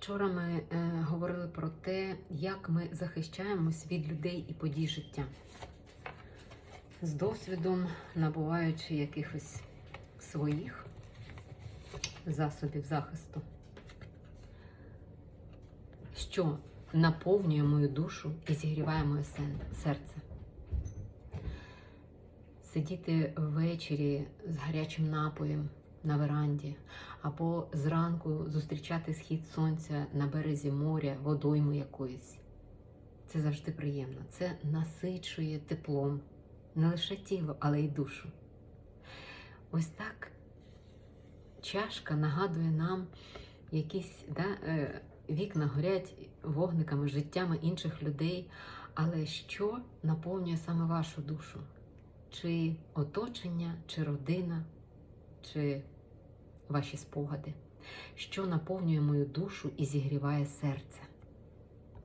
Вчора ми е, говорили про те, як ми захищаємось від людей і подій життя. З досвідом, набуваючи якихось своїх засобів захисту, що наповнює мою душу і зігріває моє серце. Сидіти ввечері з гарячим напоєм на веранді, або зранку зустрічати схід сонця на березі моря, водойму якоїсь. Це завжди приємно. Це насичує теплом не лише тіло, але й душу. Ось так чашка нагадує нам якісь да, е, вікна горять вогниками, життями інших людей. Але що наповнює саме вашу душу? Чи оточення, чи родина, чи ваші спогади? Що наповнює мою душу і зігріває серце?